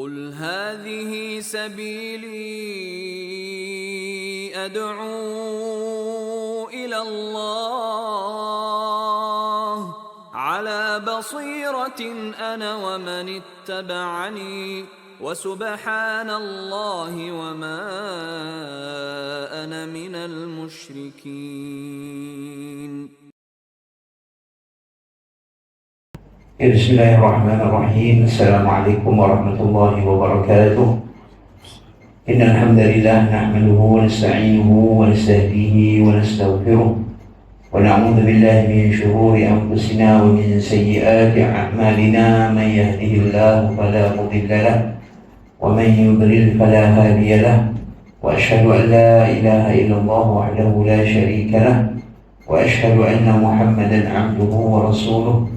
قل هذه سبيلي ادعو إلى الله على بصيره أنا ومن اتبعني وسبحان الله وما أنا من المشركين بسم الله الرحمن الرحيم. السلام عليكم ورحمة الله وبركاته. إن الحمد لله نحمده ونستعينه ونستهديه ونستغفره ونعوذ بالله من شرور أنفسنا ومن سيئات أعمالنا. من يهده الله فلا مضل له ومن يضلل فلا هادي له. وأشهد أن لا إله إلا الله وحده لا شريك له. وأشهد أن محمدا عبده ورسوله.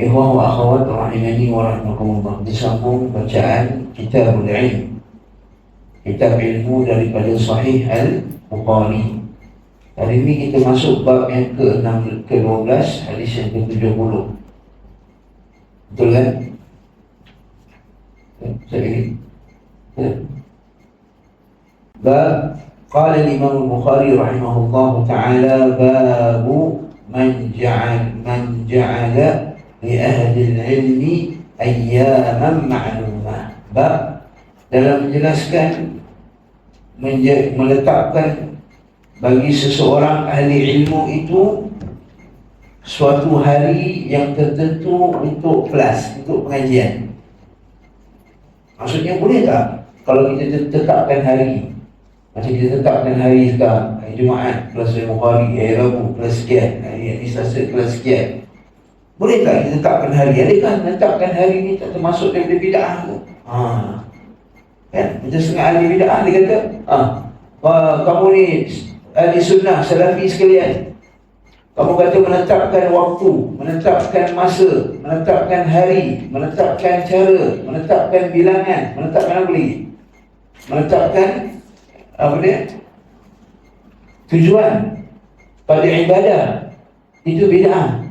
Ikhwah wa akhawat rahimani wa rahmatullah. Disambung bacaan kitab ilm Kitab ilmu daripada Sahih Al-Bukhari. Hari ini kita masuk bab yang ke-6 ke-12 Hadis yang ke-70 Betul kan? Saya Bab Qala Imam Bukhari rahimahullah ta'ala Babu Man ja'al Man ja'ala al-ilmi ayyaman ma'lumah ba dalam menjelaskan menje, meletakkan bagi seseorang ahli ilmu itu suatu hari yang tertentu untuk kelas, untuk pengajian. Maksudnya boleh tak kalau kita tetapkan hari? Macam kita tetapkan hari sekarang hari Jumaat, kelas Bukhari, hari Rabu, kelas sekian hari Anissa, kelas sekian. Boleh tak kita tetapkan hari? Adakah menetapkan hari ni tak termasuk daripada bid'ah tu? Ha. Kan? Macam setengah ahli bid'ah dia kata, ha. kamu ni ahli sunnah, salafi sekalian. Kamu kata menetapkan waktu, menetapkan masa, menetapkan hari, menetapkan cara, menetapkan bilangan, menetapkan apa lagi? Menetapkan apa dia? Tujuan pada ibadah. Itu bid'ah.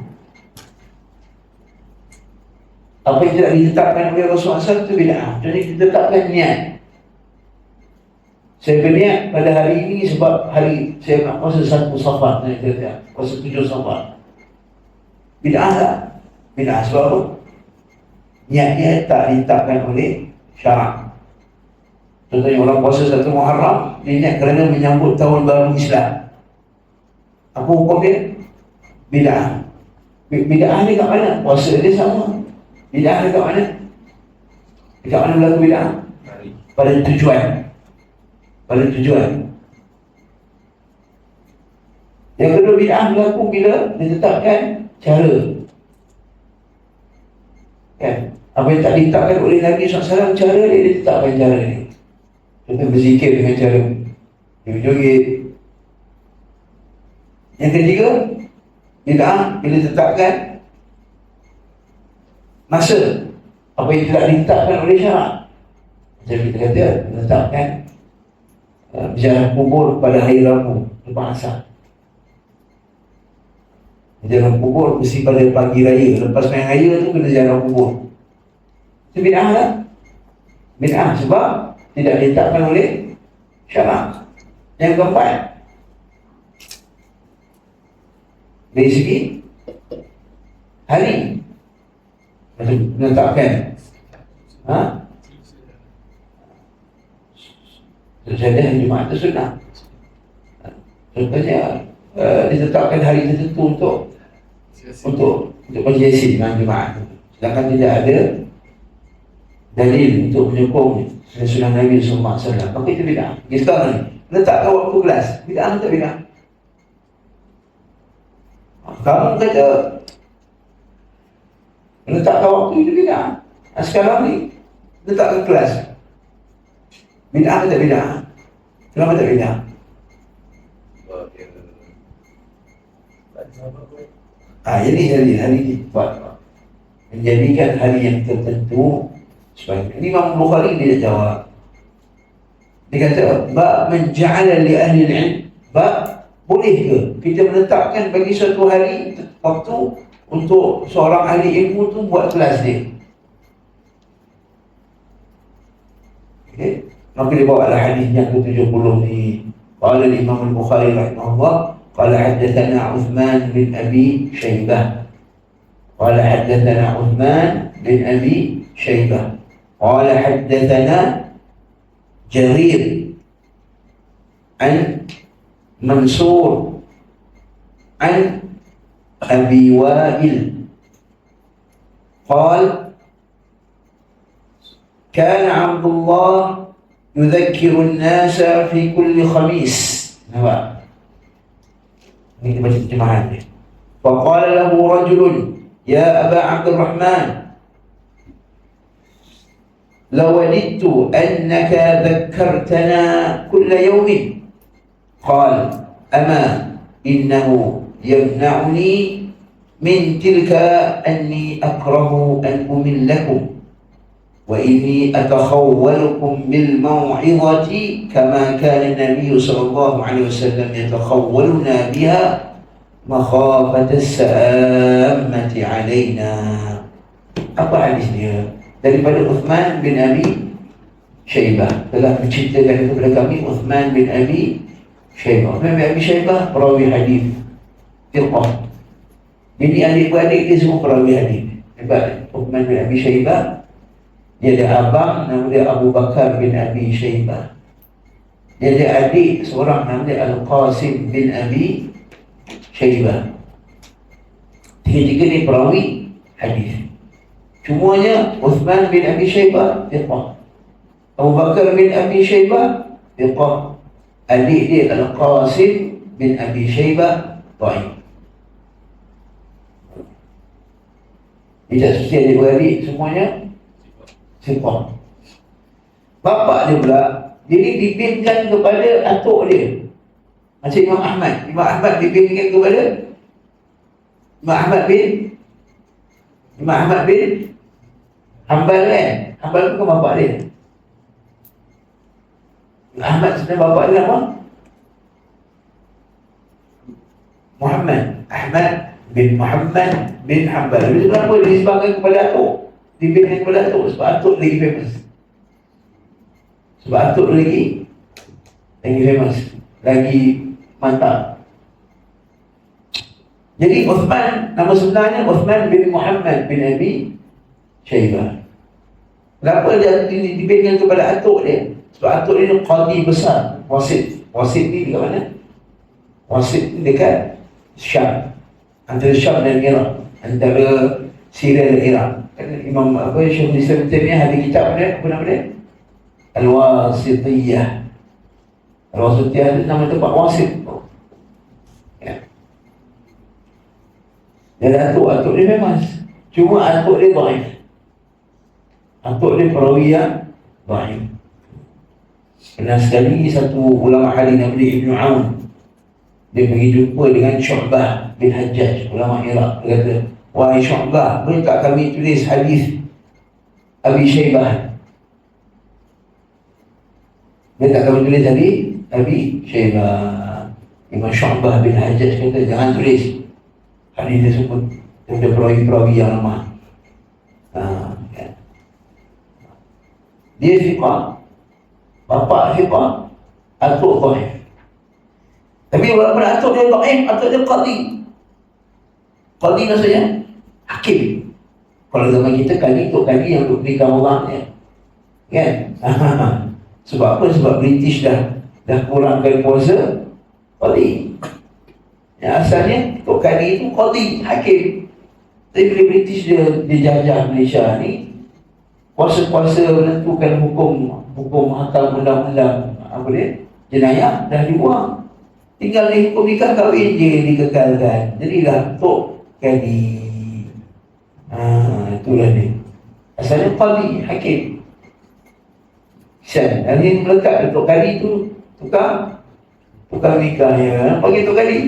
Apa yang tidak ditetapkan oleh Rasulullah SAW itu bid'ah. Jadi kita tetapkan niat. Saya berniat pada hari ini sebab hari saya nak puasa satu safar. Saya kata, puasa tujuh safar. Bid'ah tak? Bid'ah sebab apa? Niatnya tak ditetapkan oleh syarak. Contohnya orang puasa satu Muharram, dia niat kerana menyambut tahun baru Islam. Apa hukum dia? Bid'ah. Bid'ah ni kat mana? Puasa dia sama. Bid'ah dekat mana? Dekat mana berlaku bid'ah? Pada tujuan Pada tujuan Yang kedua bid'ah berlaku bila ditetapkan cara Kan? Apa yang tak ditetapkan oleh Nabi SAW Cara dia ditetapkan cara dia Contoh berzikir dengan cara Joget Yang ketiga Bid'ah bila ditetapkan masa apa yang tidak ditetapkan oleh syarak. Macam kita kata menetapkan uh, berjalan kubur pada hari Rabu lepas asar. Berjalan kubur mesti pada pagi raya. Lepas main raya tu kena jalan kubur itu bid'ah lah. Bid'ah sebab tidak ditetapkan oleh syarak. Yang keempat dari segi hari menetapkan ha? Terjadi hari Jumaat itu sunnah. Contohnya, uh, ditetapkan hari tertentu untuk untuk untuk majlis dengan Jumaat. Sedangkan tidak ada dalil untuk menyokong sunnah Nabi SAW. Maka itu bid'ah. Kita ni, letakkan waktu kelas. Bid'ah atau bid'ah? Kamu kata Letakkan waktu itu bid'ah Sekarang ni Letakkan kelas Bid'ah ke tak bid'ah? Kenapa tak bid'ah? Ah, jadi hari hari ini buat menjadikan hari yang tertentu sebagai Imam Bukhari dia jawab. Dia kata, "Ba menja'ala li ahli al-'ilm ba boleh ke kita menetapkan bagi suatu hari waktu untuk seorang ahli ilmu tu buat kelas dia. Okay. Maka dia bawa lah hadisnya yang ke-70 ni. Kala Imam Al-Bukhari rahimahullah. Kala haddathana Uthman bin Abi Shaybah. Kala haddathana Uthman bin Abi Shaybah. Kala haddathana Jarir. An Mansur. An أبي وائل. قال كان عبد الله يذكر الناس في كل خميس. نكتب فقال له رجل يا أبا عبد الرحمن لوددت أنك ذكرتنا كل يوم. قال أما إنه يمنعني من تلك أني أكره أن أمن لكم وإني أتخولكم بالموعظة كما كان النبي صلى الله عليه وسلم يتخولنا بها مخافة السامة علينا. أبا حديثني dari pada Uthman بن أبي شيبة telah mencintai kepada kami Uthman بن أبي شيبة Uthman بن أبي شيبة perawi حديث Firqah Jadi adik-beradik dia semua perawi hadis Hebat Uthman bin Abi Syaibah dia ada abang nama dia Abu Bakar bin Abi Syaibah. Dia ada adik seorang nama dia Al-Qasim bin Abi Syaibah. Tiga-tiga ni perawi hadis. Cumanya Uthman bin Abi Syaibah fiqah. Abu Bakar bin Abi Syaibah fiqah. Adik dia Al-Qasim bin Abi Syaibah ta'ib. Tidak seperti adik-beradik semuanya Sifat Bapak dia pula Dia ni dibinkan kepada atuk dia. Macam Imam Ahmad. Imam Ahmad dibinkan kepada Imam Ahmad bin Imam Ahmad bin Hambal kan? Hambal tu kan bapak dia. Imam Ahmad sebenarnya bapak dia apa? Muhammad. Ahmad bin Muhammad bin Hambal Tapi kenapa dia disebabkan kepada atuk? Dibinkan kepada atuk. Sebab atuk lagi famous. Sebab atuk lagi Lagi famous. Lagi mantap. Jadi Uthman Nama sebenarnya Uthman bin Muhammad bin Abi Syaibah Kenapa dia dibinkan kepada atuk dia? Sebab atuk dia ni qadi besar. Wasit. Wasit ni dekat mana? Wasit ni dekat Syam Antara Syam dan Iraq Antara Syria dan Iraq kan Imam apa Syekh Islam Taimiyah ada kitab dia? Apa nama dia? Al-Wasitiyah. Al-Wasitiyah itu nama tempat wasit. Ya. dan atuk atuk dia famous. Cuma atuk dia baik. Atuk dia perawi yang baik. Pernah sekali satu ulama hadis dia Ibn Aun dia pergi jumpa dengan Syu'bah bin Hajjaj ulama Iraq dia kata Wahai Syu'bah, boleh tak kami tulis hadis Abi Syaibah? Boleh tak kami tulis hadis Abi Syaibah? Imam Syu'bah bin Hajjaj kata, jangan tulis hadis tersebut. Dia perawi-perawi yang lemah. Ha, ya. Dia fiqah. Bapak fiqah. Atuk dhaif. Tapi walaupun atuk dia dhaif, atuk dia qadi. Qadi maksudnya hakim. Kalau zaman kita kali untuk kali yang untuk berikan orang ya. Kan? Sebab apa? Sebab British dah dah kurangkan kuasa Qadi. Yang asalnya Tok Kadi itu Qadi, hakim. Tapi bila British dia, dia jajah Malaysia ni kuasa-kuasa menentukan hukum hukum atau undang-undang apa dia jenayah dah dibuang tinggal ni hukum nikah kahwin je dikekalkan jadilah tok kadi. Ha, itulah dia asalnya qadi hakim. Syan, hari ni melekat tok kadi tu. Tukar tukar nikah ya bagi tok kadi?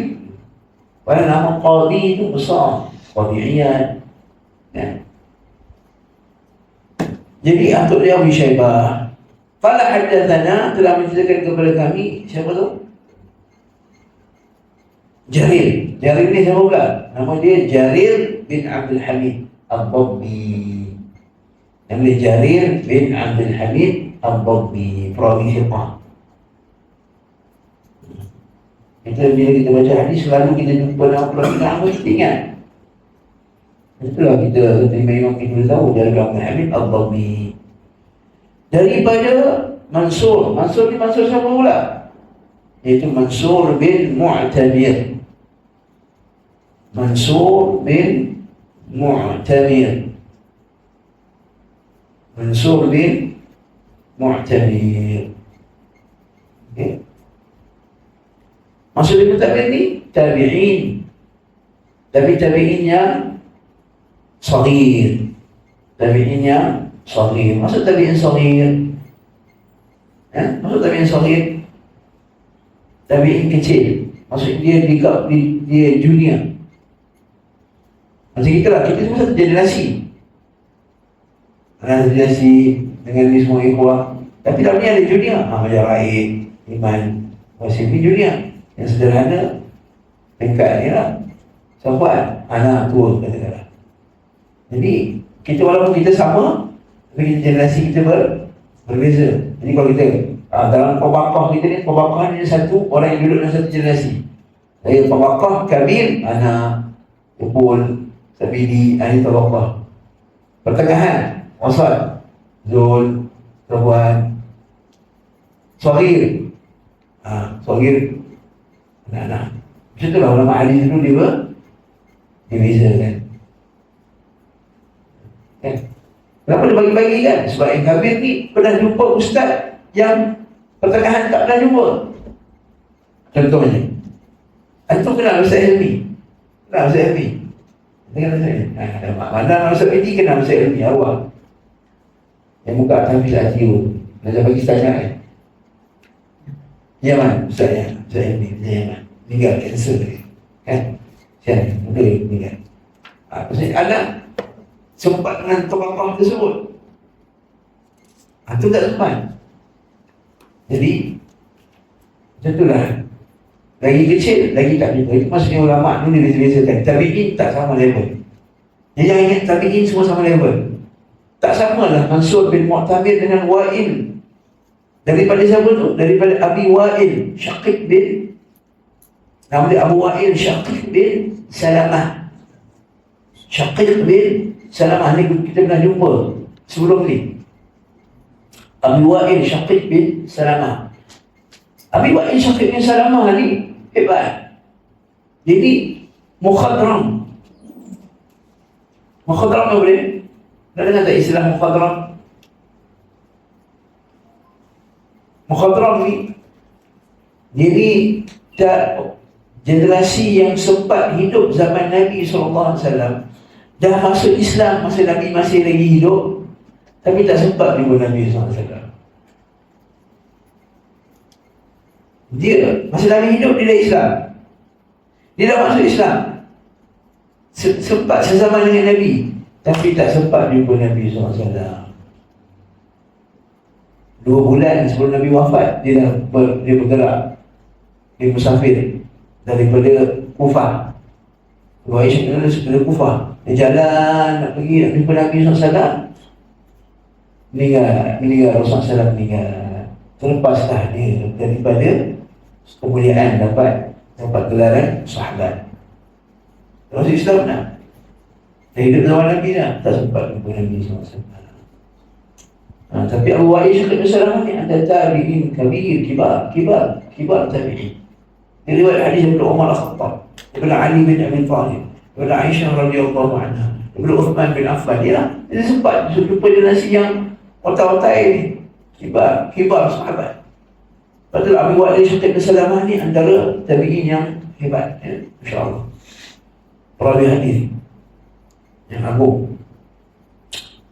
Padahal nama qadi tu besar. Qadi iyad ya. Jadi untuk dia Abu Syaibah. Fala haddathana telah menceritakan kepada kami Siapa tu? Jarir Jarir ni siapa pula? Nama dia Jarir bin Abdul Hamid Al-Babbi Nama dia Jarir bin Abdul Hamid Al-Babbi Perawi Syifah kita bila kita baca hadis selalu kita jumpa nama perawi nama kita ingat Itulah kita terima imam kita tahu dari Abdul Hamid Al-Dhabi. Daripada Mansur. Mansur ni Mansur siapa pula? Iaitu Mansur bin Mu'tamir. منصور بن معتمر منصور بن معتمر منصور بن معتمر ini tabi'in tapi tabi'in yang صغير تابعين يا صغير ما صغير تابعين صغير ما صغير تابعين صغير تابعين كتير ما صغير دي جونيور macam kita lah kita semua satu generasi. Ada generasi dengan ni semua ikhwah tapi dalam ni ada junior. Ha, macam Raid, Iman, Wasim ni junior. Yang sederhana tingkat ni lah. Sahabat anak tua kata-kata jadi kita walaupun kita sama tapi kita generasi kita ber, berbeza. Jadi kalau kita uh, dalam pembakah kita ni pembakah ni satu orang yang duduk dalam satu generasi. Dari pembakah kabir anak Upul Sabidi Ahli Tabakah Pertengahan Wasat Zul Tuan Sohir ha, Sohir Anak-anak Macam itulah ulama ahli dulu dia Dia beza kan Kan? Kenapa dia bagi-bagi kan? Sebab yang kabir ni pernah jumpa ustaz yang pertengahan tak pernah jumpa. Contohnya. Antum kenal Ustaz Helmi? Kenal Ustaz Helmi? Kenal Ustaz Helmi? Ha, mana Ustaz Helmi kenal Ustaz Helmi? Awal. Yang muka Hafiz Atiu. Nazar Pakistan kan? Yaman, Ustaz ya. Ustaz Helmi, Ustaz Yaman. Meninggal kanser dia. Kan? Siapa? Muka dia meninggal. Ha, Maksudnya anak sempat dengan tokoh-tokoh tersebut. Itu tak sempat. Jadi, macam itulah. Lagi kecil, lagi tak jumpa. Itu maksudnya ulama' ni dia biasakan. Tabi'in tak sama level. Yang jangan ingat tabi'in semua sama level. Tak sama lah Mansur bin Mu'tamir dengan Wa'il. Daripada siapa tu? Daripada Abi Wa'il. Syakib bin Nama dia Abu Wa'il Syakib bin Salamah. Syakib bin Salamah ni kita pernah jumpa sebelum ni. Abi Wa'il Syaqiq bin Salamah. Abi Wa'il Syaqiq bin Salamah ni hebat. Jadi mukhadram. Mukhadram apa boleh? Dah dengar tak istilah mukhadram? Mukhadram ni jadi tak generasi yang sempat hidup zaman Nabi SAW dah masuk Islam masa Nabi masih lagi hidup tapi tak sempat jumpa Nabi SAW dia masa Nabi hidup dia dah Islam. Dia dah masuk Islam. Sempat sezaman dengan Nabi. Tapi tak sempat jumpa Nabi SAW. Dua bulan sebelum Nabi wafat dia dah ber, dia bergerak. Dia musafir daripada Kufah. Dua Aisyah daripada Kufah. Dia jalan nak pergi nak jumpa Nabi SAW. Meninggal, meninggal Rasulullah SAW meninggal. Terlepaslah dia daripada Kemuliaan dapat Dapat gelaran sahabat Rasul Islam nak Dia hidup zaman Nabi dah Tak sempat jumpa Nabi SAW Ha, tapi Abu Wa'il Syakir Masalah ni ada tabi'in kabir, kibar, kibar, kibar tabi'in. Dia riwayat hadis daripada Umar Al-Khattab, daripada Ali bin Abi Talib, daripada Aisyah radhiyallahu anha, daripada Uthman bin Affan. Dia lah, dia sempat jumpa generasi yang otak-otak ini. Kibar, kibar sahabat. Betul Abu Wa'il Syakir Masalah ni antara tabi'in yang hebat. Ya? InsyaAllah. Perawi hadis yang agung.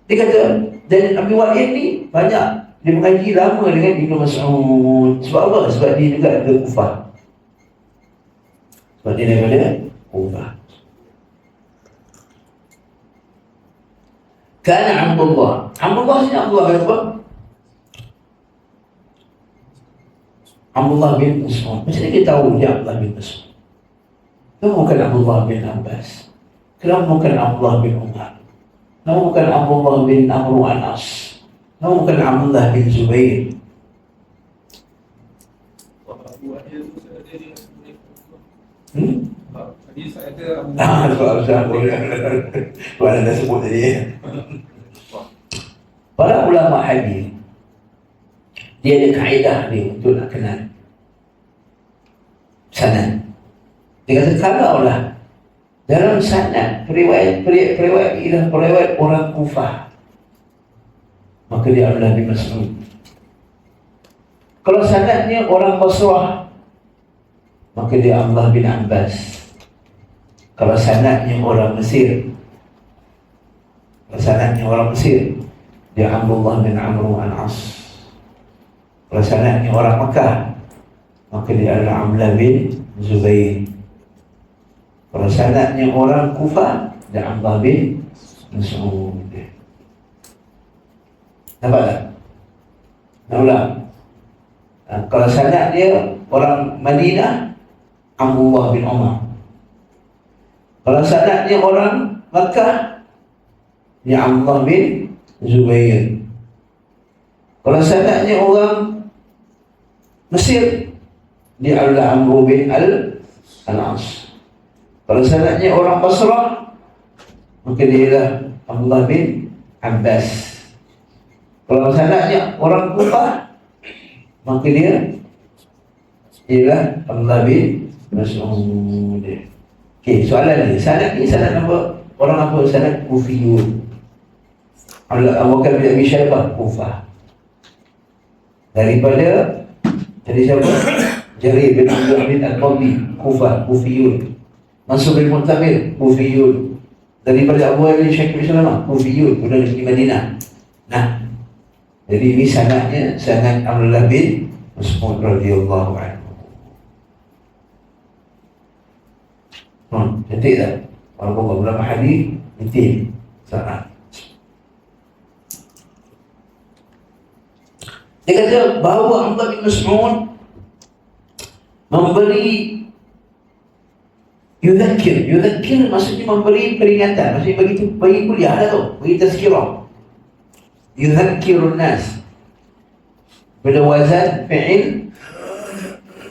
Dia kata, dan Abi Wa'il ni banyak dia mengaji lama dengan Ibn Mas'ud. Sebab apa? Sebab dia juga ada kufah. Sebab dia daripada kufah. Kana Abdullah. Abdullah sini Abdullah kata apa? Abdullah bin Mas'ud. Macam mana kita tahu dia Abdullah bin Mas'ud? Kenapa bukan Abdullah bin Abbas? Kenapa bukan Abdullah bin Umar? Nama bukan Abdullah bin Amru Anas. Nama bukan Abdullah bin Zubair. Hmm? Hadis ada Abu Ah, soal saya boleh. Mana dah sebut tadi. Para ulama hadis dia ada kaedah ni untuk nak kenal sanad. Dia kata kalau lah dalam sanad periwayat periwayat, periwayat ialah periwayat orang kufah maka dia adalah bin Mas'ud. Kalau sanadnya orang Basrah maka dia Abdullah bin Abbas. Kalau sanadnya orang Mesir kalau sanadnya orang Mesir dia Abdullah bin Amr al-As. Kalau sanadnya orang Mekah maka dia adalah Abdullah bin Zubair. Kalau sanadnya orang Kufah dia Abdullah bin Mas'ud. Nampak tak? Nampak Ha, kalau sanad dia orang Madinah Abdullah bin Umar. Kalau sanadnya orang Makkah dia Abdullah bin Zubair. Kalau sanadnya orang Mesir dia adalah Amr bin Al Al-As. Kalau sanadnya orang Basrah maka dia adalah Abdullah bin Abbas. Kalau sanadnya orang Kufah maka dia ialah Abdullah bin Mas'ud. Okey, soalan ni, sanad ni sanad apa? Orang apa? Sanad Kufiyun. Abu Bakar bin Abi Syaibah Kufah. Daripada dari siapa? Jarir bin Abdul Hamid Al-Qadhi Kufah, Kufiyun. Mansur bin Mu'tamir Kufiyun. Daripada Abu Ali Syakir Salamah Kufiyun, berada di Madinah. Nah, jadi ini sanadnya sanad Abdullah bin Mas'ud radhiyallahu anhu. Hmm, cantik tak? Walaupun beberapa hadis Intim Sangat Dia kata bahawa Abdullah bin Mas'ud Memberi Yudhakir Yudhakir maksudnya memberi peringatan Maksudnya bagi, bagi kuliah lah tu Bagi tazkirah Yudhakirun nas Pada wazan fi'il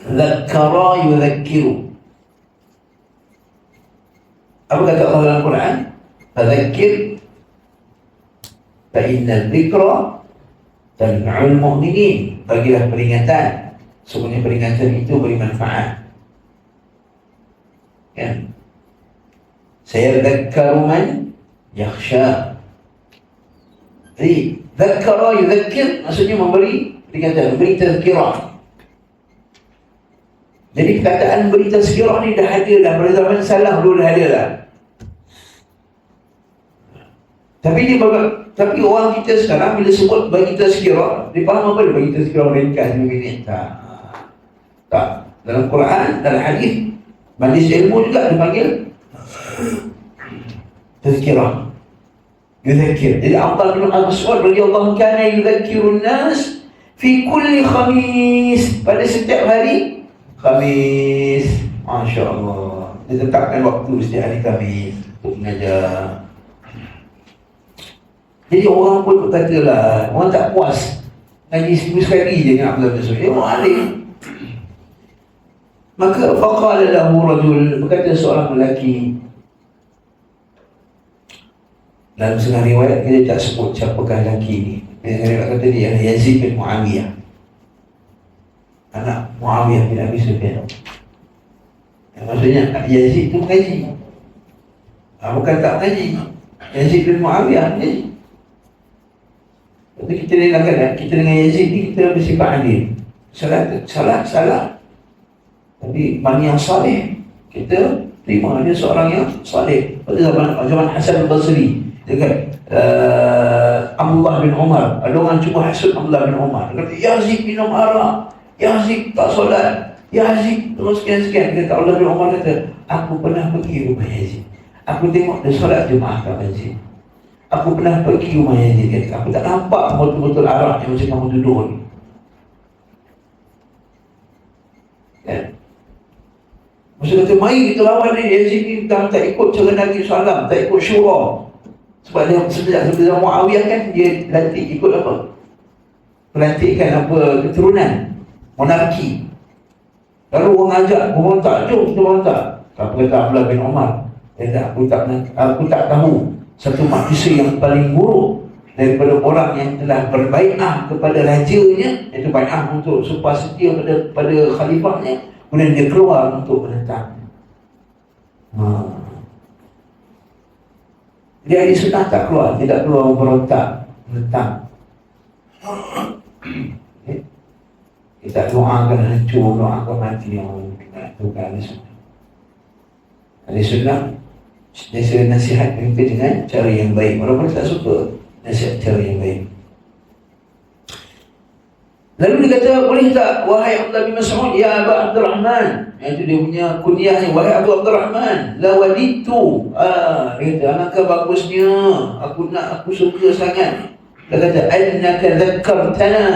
Dhakkara yudhakiru apa kata Allah dalam Quran? Fadzakir fa dzikra tanfa'ul mu'minin. Bagilah peringatan. Sebenarnya peringatan itu beri manfaat. Kan? Saya dzakkaru man yakhsha. Jadi, dzakkara yudzakkir maksudnya memberi peringatan, memberi tazkirah. Jadi perkataan beri tazkirah ni dah ada dah pada zaman salam dulu dah ada dah. Tapi dia tapi orang kita sekarang bila sebut bagi tazkirah, dia faham apa dia bagi tazkirah ringkas 5 minit. Tak. Tak. Dalam Quran, dalam hadis, majlis ilmu juga dipanggil tazkirah. Yudhakir. Jadi Abdullah bin Mas'ud radhiyallahu kana yudhakirun nas fi kulli khamis pada setiap hari Khamis Masya Allah Dia tetapkan waktu setiap hari Khamis Untuk mengajar Jadi orang pun berkata lah Orang tak puas Ngaji seminggu sekali je dengan Abdullah bin Mas'ud Dia orang alim Maka faqala lahu rajul Berkata seorang lelaki Dalam setengah riwayat Kita tak sebut siapakah lelaki ni Yang saya kata dia Yazid bin Muawiyah. Anak Muawiyah bin Abi Sufyan. Maksudnya Yazid tu mengaji. Ha, bukan tak mengaji. Yazid bin Muawiyah mengaji. Tu kita dengan kan, kita dengan Yazid ni kita bersifat adil. Salah, salah, salah. Tapi mana yang salih, kita terima dia seorang yang salih. Pada zaman, zaman Hasan al-Basri, dia uh, Abdullah bin Umar, ada orang cuba hasut Abdullah bin Umar. Dia kata, Yazid bin Umar, Yazid tak solat. Yazid terus sekian-sekian. Dia kata, Abdullah bin Umar kata, aku pernah pergi rumah Yazid. Aku tengok dia solat Jumaat kat masjid. Aku pernah pergi rumah Yazid. Dia kata, aku tak nampak betul-betul Arab yang macam kamu duduk ni. Kan? Maksud kata, mari kita lawan ni, Yazid ni dah tak ikut cara Nabi SAW, tak ikut syurah. Sebab dia sejak sebelum Muawiyah kan, dia lantik ikut apa? Pelantikan apa, keturunan. Monarki. Lalu orang ajak, orang tak, jom kita orang tak. Apa kata Abdullah bin Umar? Dia kata, aku tak, aku tak tahu satu manusia yang paling buruk daripada orang yang telah berbaikat kepada rajanya iaitu baikat untuk supaya setia pada pada khalifahnya kemudian dia keluar untuk menentang ha. dia ahli sunnah tak keluar tidak keluar berontak menentang okay. kita doakan hancur doakan mati yang itu kan ahli sunnah ahli sunnah dia saya nasihat mereka dengan cara yang baik walaupun tak suka nasihat cara yang baik Lalu dia kata, boleh tak wahai Abdullah bin Mas'ud, ya Abu Abdul Rahman. Itu dia punya kunyahnya, wahai Abu Abdul Rahman. La waditu. Ah, dia kata, alangkah bagusnya. Aku nak, aku suka sangat. Dia kata, annaka dhakkartana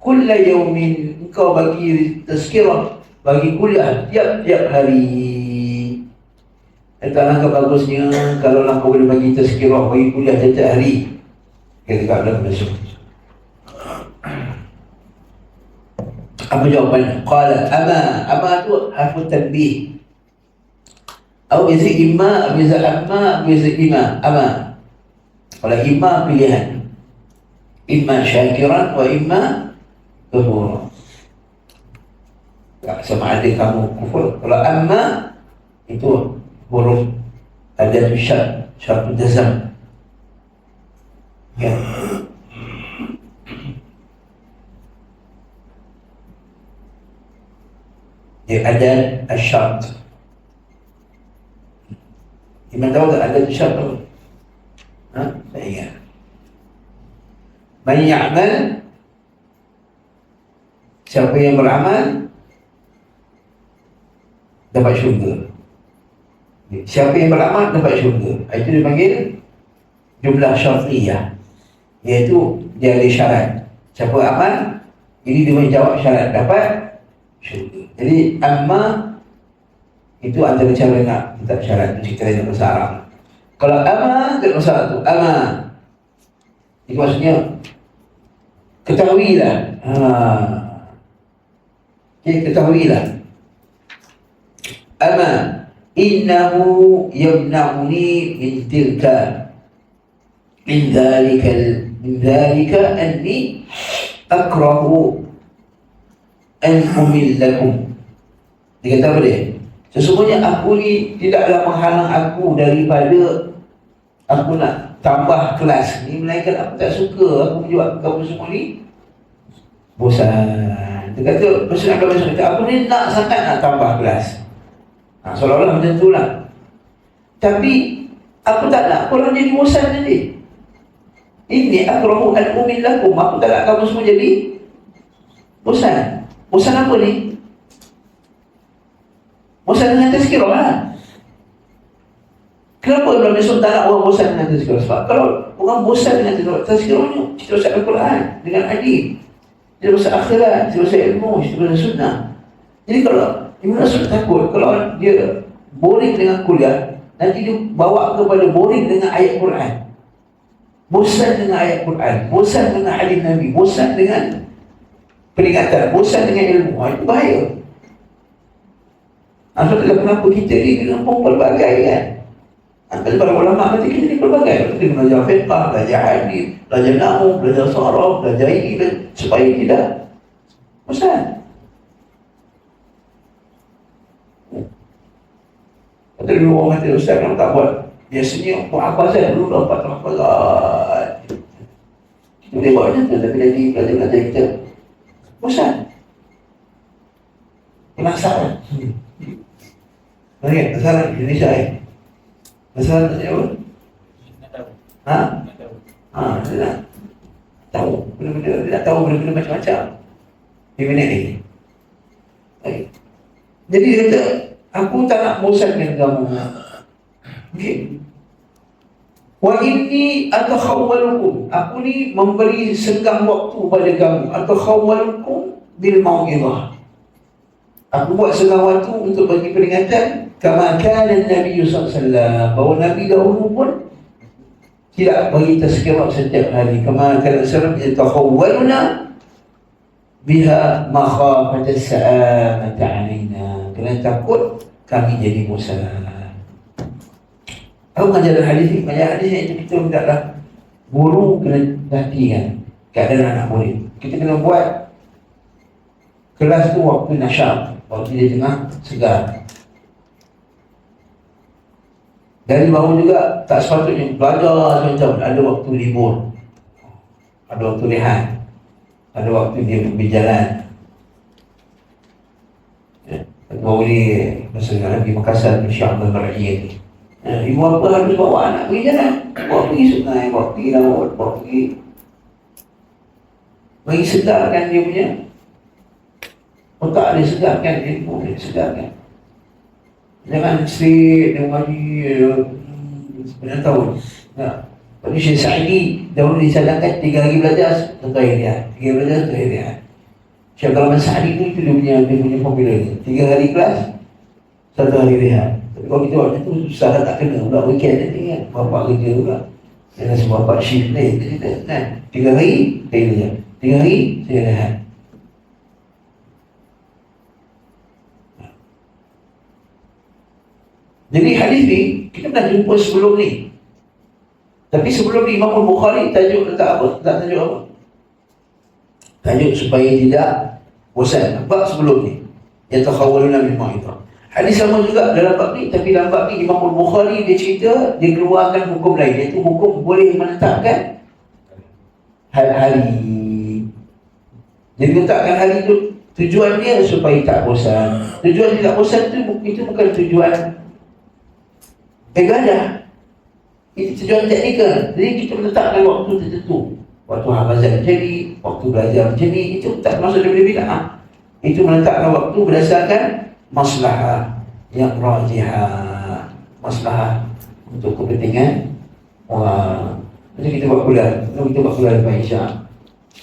kulla yawmin. Engkau bagi tazkirah, bagi kuliah tiap-tiap hari. Dia kata, alangkah bagusnya kalau lah boleh bagi tazkirah, bagi kuliah tiap-tiap hari. Kata Abdullah bin Mas'ud. Apa jawapannya? Qala ama ama tu harfu tanbih. Atau biasa imma, biasa amma, biasa imma, ama. Kalau imma pilihan. Imma syakiran wa imma kufur. Tak sama ada kamu kufur. Kalau amma itu huruf ada syarat, syarat jazam. Ya. Dia ada syarat. Iman tahu tak ada syarat apa? Ha? Saya ingat. Man ya'mal Siapa yang beramal Dapat syurga Siapa yang beramal dapat syurga Itu dipanggil Jumlah syartiyah Iaitu dia ada syarat Siapa amal Ini dia menjawab syarat dapat syurga. Jadi amma itu antara cara nak minta syarat itu cerita yang Arab. Kalau amma tak masalah tu. Amma itu maksudnya ketahuilah. Ha. Okay, ketahuilah. Amma innahu yamna'uni min tilka min dhalika min dhalika anni akrahu an umillakum. Dia kata apa dia? Sesungguhnya aku ni tidaklah menghalang aku daripada aku nak tambah kelas ni melainkan aku tak suka aku buat kamu semua ni bosan. Dia kata, kata, aku ni nak sangat nak tambah kelas. Ha, seolah-olah macam tu lah. Tapi, aku tak nak korang jadi bosan nanti. Ini akramu al-umin lakum. Aku tak nak kamu semua jadi bosan. Bosan apa ni? Bosan dengan tazkirah lah. Kenapa Ibn Masud tak nak orang bosan dengan tazkirah? Sebab kalau orang bosan dengan tazkirah, tazkirah ni cerita pasal Al-Quran dengan adil. Cerita pasal akhirat, cerita pasal ilmu, cerita pasal sunnah. Jadi kalau Ibn Masud takut, kalau dia boring dengan kuliah, nanti dia bawa kepada boring dengan ayat Quran. Bosan dengan ayat Quran, bosan dengan hadis Nabi, bosan dengan peringatan, bosan dengan ilmu. Ha, itu bahaya. Ha, so, kenapa kita ni kena pelbagai kan? Ada para ulama kata kita ni pelbagai. Kita belajar fiqah, belajar hadis, belajar nahu, belajar saraf, belajar ini supaya tidak bosan. Dulu orang kata Ustaz kalau tak buat Biasanya buat apa saya dulu dapat terpelat Kita boleh buat macam tu Tapi nanti belajar-belajar kita Bosan Ini masalah Mana masalah Indonesia eh Masalah tak apa Ha? Ha, dia nak tahu benda-benda, dia nak tahu benda-benda macam-macam. Di minit ni. Baik. Jadi dia kata, aku tak nak bosankan kamu. Okey. Wa inni atakhawwalukum. Aku ni memberi senggang waktu pada kamu. Atakhawwalukum bil mau'izah. Aku buat senggang waktu untuk bagi peringatan kama kana Nabi sallallahu alaihi wasallam bahawa Nabi dahulu pun tidak bagi tazkirah setiap hari kama kana sallam yatakhawwaluna biha makhafata sa'amata alaina kerana takut kami jadi bosan Aku mengajar hadis ni, mengajar hadis ni kita hendaklah guru kena perhatikan keadaan anak murid. Kita kena buat kelas tu waktu nasyam, waktu dia tengah segar. Dari bawah juga tak sepatutnya belajar macam ada waktu libur. Ada waktu rehat. Ada waktu dia berjalan. Ni masa Nabi Makassar insya-Allah beraya ni. Ya, ibu apa harus bawa anak pergi jalan. Bawa pergi sungai, bawa pergi laut, bawa pergi. Bagi sedarkan dia punya. Otak dia sedarkan ilmu dia sedarkan. Jangan straight dia mengaji sebenarnya tahu nah, Syekh Sa'idi dahulu disadangkan tiga hari belajar hari dia tiga belajar hari dia Syekh Abdul Sa'idi tu itu dia punya dia punya formula ni tiga hari kelas satu hari rehat tapi kalau kita buat macam tu susah tak kena pula weekend nanti kan bapak kerja pula Jangan sebab bapak shift ni kita kan tiga hari saya belajar tiga hari saya rehat Jadi hadis ni kita pernah jumpa sebelum ni. Tapi sebelum ni Imam Bukhari tajuk letak apa? Tak tajuk apa? Tajuk supaya tidak bosan. Bab sebelum ni. Yang takhawaluna min ma'idha. Hadis sama juga dalam bab ni tapi dalam bab ni Imam Bukhari dia cerita dia keluarkan hukum lain iaitu hukum boleh menetapkan hari. Dia letakkan hari tu tujuan dia supaya tak bosan. Tujuan dia tak bosan tu itu bukan tujuan ibadah itu tujuan teknikal jadi kita meletakkan waktu tertentu waktu hafazan jadi waktu belajar macam ni itu tak masuk daripada bid'ah. Itu meletakkan waktu berdasarkan maslahah yang rajihah. Maslahah untuk kepentingan orang. Macam kita buat kuliah kalau kita buat kuliah lepas isyak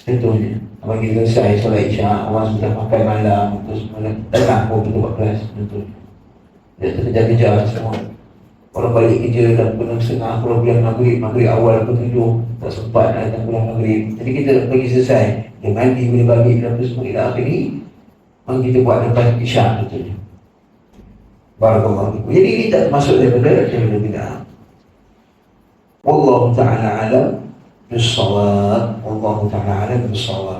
contohnya Abang kita selesai solat isyak orang sudah makan malam terus datang pun kita buat kelas contohnya. Dia terkejar-kejar semua kalau balik kerja dalam bulan setengah Kalau bulan maghrib, maghrib awal pun tujuh Tak sempat nak datang bulan maghrib. Jadi kita pergi selesai. Dia mandi, boleh bagi Dalam semua. Ila akhir ni Memang kita buat lepas isyak betul. Barakallahu Jadi ini tak masuk daripada Daripada bid'ah. Wallahu ta'ala alam Bissawab Wallahu ta'ala alam Bissawab